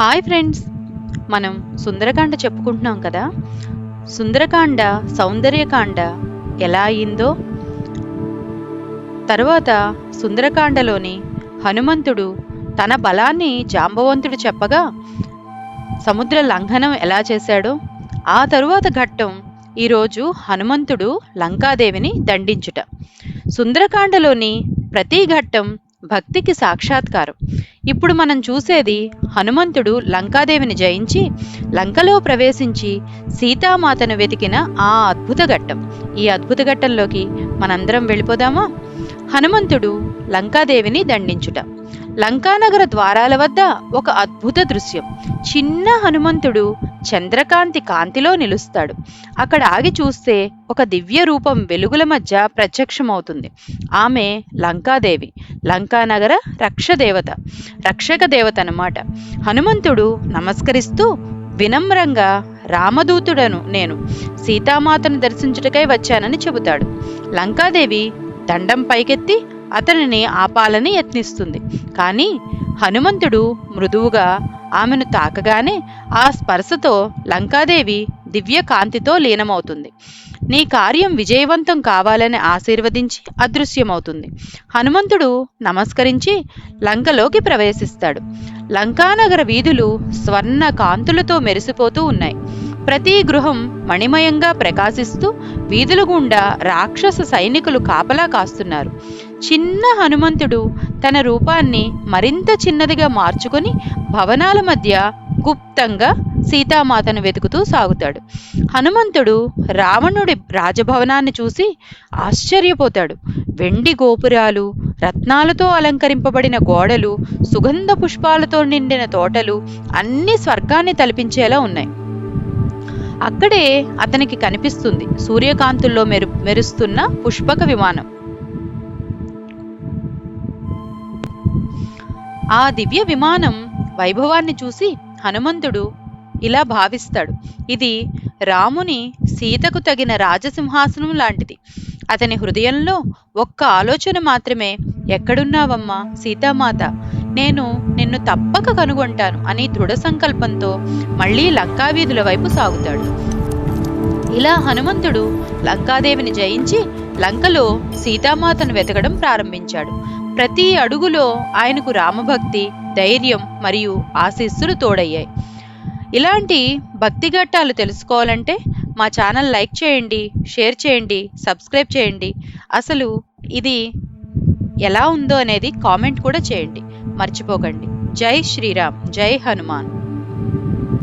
Hi friends. మనం సుందరకాండ చెప్పుకుంటున్నాం కదా? సుందరకాండ సౌందర్యకాండ ఎలా అయిందో? తరువాత సుందరకాండలోని హనుమంతుడు తన బలాన్ని జాంబవంతుడు చెప్పగా సముద్ర లంఘనం ఎలా చేశాడో? ఆ తరువాత ఘట్టం ఈరోజు హనుమంతుడు లంకాదేవిని దండించుట. సుందరకాండలోని ప్రతి ఘట్టం భక్తికి సాక్షాత్కారం. ఇప్పుడు మనం చూసేది హనుమంతుడు లంకాదేవిని జయించి లంకలో ప్రవేశించి సీతామాతను వెతికిన ఆ అద్భుత ఘట్టం. ఈ అద్భుత ఘట్టంలోకి మనందరం వెళ్ళిపోదామా? హనుమంతుడు లంకాదేవిని దండించుట. లంకానగర ద్వారాల వద్ద ఒక అద్భుత దృశ్యం. చిన్న హనుమంతుడు చంద్రకాంతి కాంతిలో నిలుస్తాడు. అక్కడ ఆగి చూస్తే ఒక దివ్య రూపం వెలుగుల మధ్య ప్రత్యక్షమవుతుంది. ఆమె లంకాదేవి. లంకానగర రక్షదేవత. రక్షక దేవత అన్నమాట. హనుమంతుడు నమస్కరిస్తూ వినమ్రంగా రామదూతుడను నేను సీతామాతను దర్శించుటకై వచ్చానని చెబుతాడు. లంకాదేవి దండం పైకెత్తి అతనిని ఆపాలని యత్నిస్తుంది. కానీ హనుమంతుడు మృదువుగా ఆమెను తాకగానే ఆ స్పర్శతో లంకాదేవి దివ్య కాంతితో లీనమవుతుంది. నీ కార్యం విజయవంతం కావాలని ఆశీర్వదించి అదృశ్యమవుతుంది. హనుమంతుడు నమస్కరించి లంకలోకి ప్రవేశిస్తాడు. లంకానగర వీధులు స్వర్ణ కాంతులతో మెరిసిపోతూ ఉన్నాయి. ప్రతి గృహం మణిమయంగా ప్రకాశిస్తూ వీధుల గుండా రాక్షస సైనికులు కాపలా కాస్తున్నారు. చిన్న హనుమంతుడు తన రూపాన్ని మరింత చిన్నదిగా మార్చుకొని భవనాల మధ్య గుప్తంగా సీతామాతను వెతుకుతూ సాగుతాడు. హనుమంతుడు రావణుడి రాజభవనాన్ని చూసి ఆశ్చర్యపోతాడు. వెండి గోపురాలు రత్నాలతో అలంకరింపబడిన గోడలు సుగంధ పుష్పాలతో నిండిన తోటలు అన్ని స్వర్గాన్ని తలపించేలా ఉన్నాయి. అక్కడే అతనికి కనిపిస్తుంది సూర్యకాంతుల్లో మెరు మెరుస్తున్న పుష్పక విమానం. ఆ దివ్య విమానం వైభవాన్ని చూసి హనుమంతుడు ఇలా భావిస్తాడు. ఇది రాముని సీతకు తగిన రాజసింహాసనం లాంటిది. అతని హృదయంలో ఒక్క ఆలోచన మాత్రమే ఎక్కడున్నావమ్మా సీతామాత? నేను నిన్ను తప్పక కనుగొంటాను అని దృఢ సంకల్పంతో మళ్ళీ లంకావీధుల వైపు సాగుతాడు. ఇలా హనుమంతుడు లంకాదేవిని జయించి లంకలో సీతామాతను వెతకడం ప్రారంభించాడు. ప్రతి అడుగులో ఆయనకు రామభక్తి ధైర్యం మరియు ఆశీస్సులు తోడయ్యాయి. ఇలాంటి భక్తి ఘట్టాలు తెలుసుకోవాలంటే మా ఛానల్ లైక్ చేయండి షేర్ చేయండి సబ్స్క్రైబ్ చేయండి. అసలు ఇది ఎలా ఉందో అనేది కామెంట్ కూడా చేయండి. మర్చిపోకండి. జై శ్రీరామ్ జై హనుమాన్.